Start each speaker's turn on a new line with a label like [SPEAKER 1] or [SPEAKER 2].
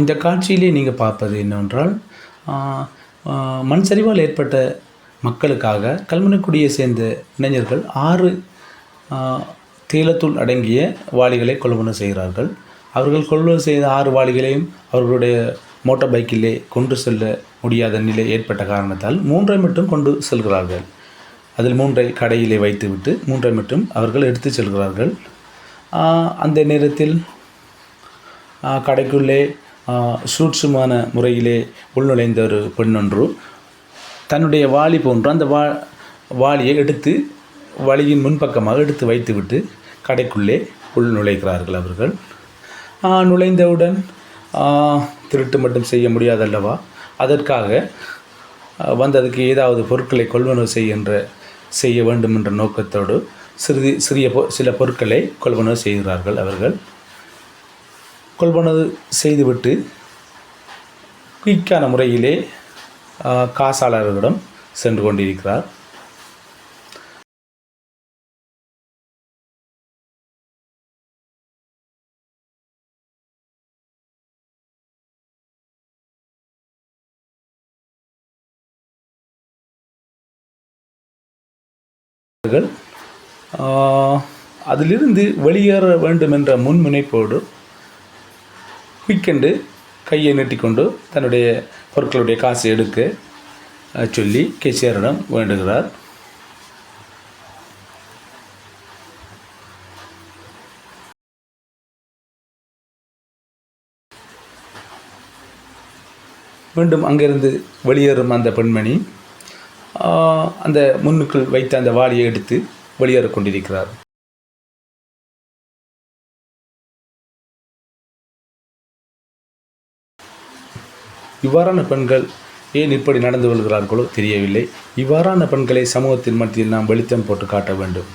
[SPEAKER 1] இந்த காட்சியிலே நீங்கள் பார்ப்பது என்னவென்றால் மண் சரிவால் ஏற்பட்ட மக்களுக்காக கல்முனைக்குடியை சேர்ந்த இளைஞர்கள் ஆறு தீலத்துள் அடங்கிய வாளிகளை கொள்வனவு செய்கிறார்கள். அவர்கள் கொள்வனவு செய்த ஆறு வாளிகளையும் அவர்களுடைய மோட்டார் பைக்கிலே கொண்டு செல்ல முடியாத நிலை ஏற்பட்ட காரணத்தால் மூன்றை மட்டும் கொண்டு செல்கிறார்கள். அதில் மூன்றை கடையிலே வைத்துவிட்டு மூன்றை மட்டும் அவர்கள் எடுத்து செல்கிறார்கள். அந்த நேரத்தில் கடைக்குள்ளே சூட்சுமான முறையிலே உள்நுழைந்த ஒரு பெண்ணொன்று தன்னுடைய வாளி போன்று அந்த வா வாளியை எடுத்து வழியின் முன்பக்கமாக எடுத்து வைத்துவிட்டு கடைக்குள்ளே உள் நுழைகிறார்கள் அவர்கள் நுழைந்தவுடன் திருட்டு மட்டும் செய்ய முடியாதல்லவா? அதற்காக வந்ததுக்கு ஏதாவது பொருட்களை கொள்வனவு செய்கின்ற செய்ய வேண்டும் என்ற நோக்கத்தோடு சிறிது சிறிய பொ சில பொருட்களை கொள்வனவு செய்கிறார்கள் அவர்கள். கொள்வனவு செய்துவிட்டு குயிக்கான முறையிலே காசாளர்களிடம் சென்று கொண்டிருக்கிறார். அதிலிருந்து வெளியேற வேண்டும் என்ற முன்முனைப்போடு குயிக்கெண்டு கையை நீட்டிக்கொண்டு தன்னுடைய பொருட்களுடைய காசை எடுக்க சொல்லி கேசியரிடம் வேண்டுகிறார். மீண்டும் அங்கிருந்து வெளியேறும் அந்த பெண்மணி அந்த முன்னுக்குள் வைத்த அந்த வாளியை எடுத்து வெளியேற கொண்டிருக்கிறார். இவ்வாறான பெண்கள் ஏன் இப்படி நடந்து கொள்கிறார்களோ தெரியவில்லை. இவ்வாறான பெண்களை சமூகத்தின் மத்தியில் நாம் வெளிச்சம் போட்டு காட்ட வேண்டும்.